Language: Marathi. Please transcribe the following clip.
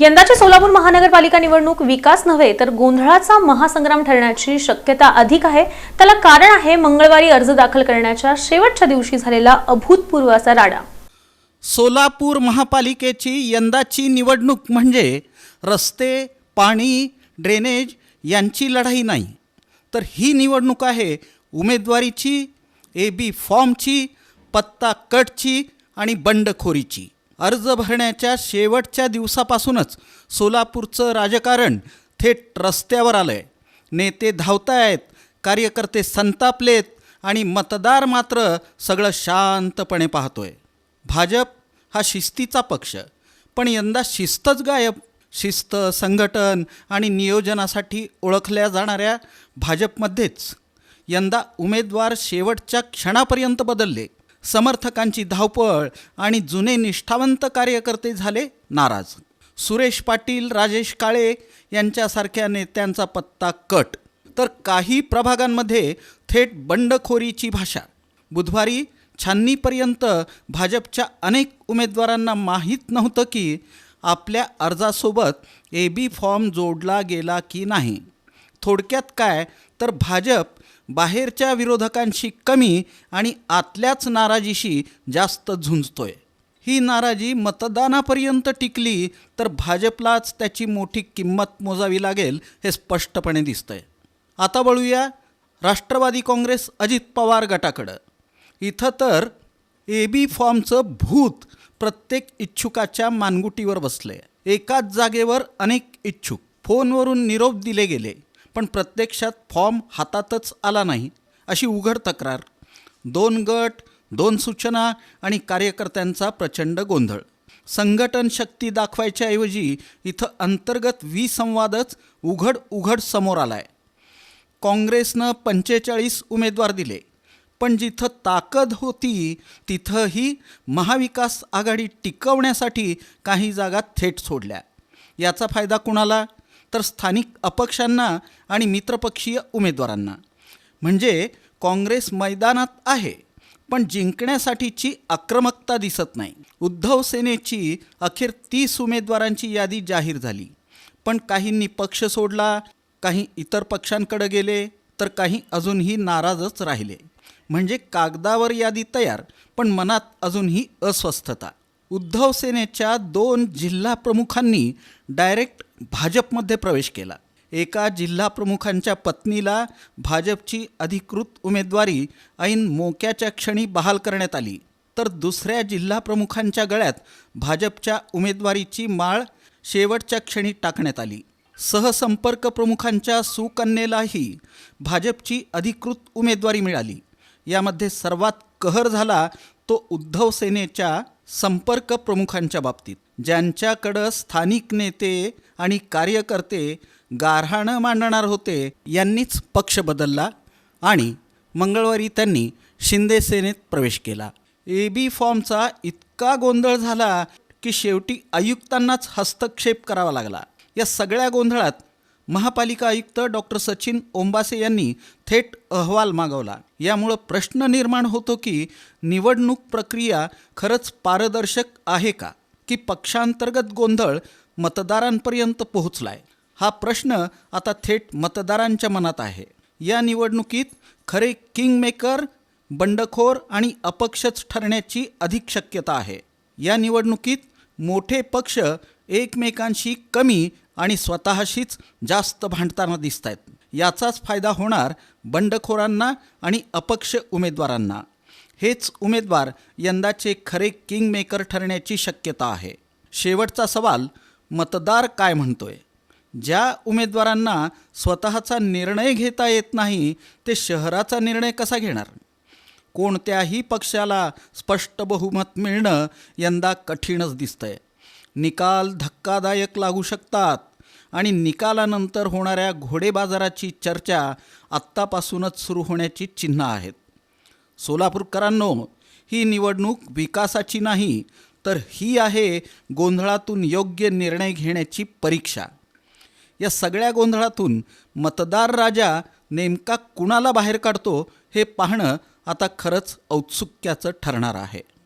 यंदाची सोलापूर महानगरपालिका निवडणूक विकास नव्हे तर गोंधळाचा महासंग्राम ठरण्याची शक्यता अधिक आहे. त्याला कारण आहे मंगळवारी अर्ज दाखल करण्याच्या शेवटच्या दिवशी झालेला अभूतपूर्व असा राडा. सोलापूर महापालिकेची यंदाची निवडणूक म्हणजे रस्ते पाणी ड्रेनेज यांची लढाई नाही. तर ही निवडणूक आहे उमेदवारीची ए बी फॉर्मची पत्ता कटची आणि बंडखोरीची. अर्ज भरण्याच्या शेवटच्या दिवसापासूनच सोलापूरचं राजकारण थेट रस्त्यावर आलं आहे नेते धावतायत कार्यकर्ते संतापलेत आणि मतदार मात्र सगळं शांतपणे पाहतोय. भाजप हा शिस्तीचा पक्ष पण यंदा शिस्तच गायब. शिस्त संघटन आणि नियोजनासाठी ओळखल्या जाणाऱ्या भाजपमध्येच यंदा उमेदवार शेवटच्या क्षणापर्यंत बदलले. समर्थकांची धावपळ आणि जुने निष्ठावंत कार्यकर्ते झाले नाराज. सुरेश पाटील राजेश काळे यांच्यासारख्या नेत्यांचा पत्ता कट. तर काही प्रभागांमध्ये थेट बंडखोरीची भाषा. बुधवारी छाननीपर्यंत भाजपच्या अनेक उमेदवारांना माहीत नव्हतं की आपल्या अर्जासोबत ए बी फॉर्म जोडला गेला की नाही. थोडक्यात काय तर भाजप बाहेरच्या विरोधकांशी कमी आणि आतल्याच नाराजीशी जास्त झुंजतोय. ही नाराजी मतदानापर्यंत टिकली तर भाजपलाच त्याची मोठी किंमत मोजावी लागेल हे स्पष्टपणे दिसतंय. आता वळूया राष्ट्रवादी काँग्रेस अजित पवार गटाकडं. इथं तर ए बी फॉर्मचं भूत प्रत्येक इच्छुकाच्या मानगुटीवर बसलं आहे एकाच जागेवर अनेक इच्छुक फोनवरून निरोप दिले गेले. पण प्रत्यक्षात फॉर्म हातातच आला नाही अशी उघड तक्रार. दोन गट दोन सूचना आणि कार्यकर्त्यांचा प्रचंड गोंधळ. संघटन शक्ती दाखवायच्याऐवजी इथं अंतर्गत विसंवादच उघड उघड समोर आलाय. काँग्रेसनं पंचेचाळीस उमेदवार दिले पण जिथं ताकद होती तिथंही महाविकास आघाडी टिकवण्यासाठी काही जागा थेट सोडल्या. याचा फायदा कुणाला? तर स्थानिक अपक्षांना आणि मित्रपक्षीय उमेदवारांना. म्हणजे काँग्रेस मैदानात आहे पण जिंकण्यासाठीची आक्रमकता दिसत नाही. उद्धव सेनेची अखेर तीस उमेदवारांची यादी जाहीर झाली. पण काहींनी पक्ष सोडला काही इतर पक्षांकडे गेले तर काही अजूनही नाराजच राहिले. म्हणजे कागदावर यादी तयार पण मनात अजूनही अस्वस्थता. उद्धव सेनेच्या दोन जिल्हा प्रमुखांनी डायरेक्ट भाजपमध्ये प्रवेश केला. एका जिल्हा प्रमुखांच्या पत्नीला भाजपची अधिकृत उमेदवारी ऐन मोक्याच्या क्षणी बहाल करण्यात आली. तर दुसऱ्या जिल्हा प्रमुखांच्या गळ्यात भाजपच्या उमेदवारीची माळ शेवटच्या क्षणी टाकण्यात आली. सहसंपर्क प्रमुखांच्या सुकन्येलाही भाजपची अधिकृत उमेदवारी मिळाली. यामध्ये सर्वात कहर झाला तो उद्धव सेनेच्या संपर्क प्रमुखांच्या बाबतीत ज्यांच्याकडं स्थानिक नेते आणि कार्यकर्ते गारहाणं मांडणार होते यांनीच पक्ष बदलला आणि मंगळवारी त्यांनी शिंदे सेनेत प्रवेश केला. ए बी फॉर्मचा इतका गोंधळ झाला की शेवटी आयुक्तांनाच हस्तक्षेप करावा लागला. या सगळ्या गोंधळात महापालिका आयुक्त डॉक्टर सचिन ओंबासे यांनी थेट अहवाल मागवला. यामुळं प्रश्न निर्माण होतो की निवडणूक प्रक्रिया खरंच पारदर्शक आहे का? की पक्षांतर्गत गोंधळ मतदारांपर्यंत पोहोचलाय? हा प्रश्न आता थेट मतदारांच्या मनात आहे. या निवडणुकीत खरे किंगमेकर बंडखोर आणि अपक्षच ठरण्याची अधिक शक्यता आहे. या निवडणुकीत मोठे पक्ष एकमेकांशी कमी आणि स्वतःशीच जास्त भांडताना दिसत आहेत याचाच फायदा होणार बंडखोरांना आणि अपक्ष उमेदवारांना. हेच उमेदवार यंदाचे खरे किंगमेकर ठरण्याची शक्यता आहे. शेवटचा सवाल मतदार काय म्हणतोय? ज्या उमेदवारांना स्वतःचा निर्णय घेता येत नाही ते शहराचा निर्णय कसा घेणार? कोणत्याही पक्षाला स्पष्ट बहुमत मिळणं यंदा कठीणच दिसतंय. निकाल धक्कादायक लागू शकतात. आणि निकालानंतर होणाऱ्या घोडेबाजाराची चर्चा आत्तापासूनच सुरू होण्याची चिन्ह आहेत. सोलापूरकरांनो ही निवडणूक विकासाची नाही तर ही आहे गोंधळातून योग्य निर्णय घेण्याची परीक्षा. या सगळ्या गोंधळातून मतदार राजा नेमका कुणाला बाहेर काढतो हे पाहणं आता खरंच औत्सुक्याचं ठरणार आहे.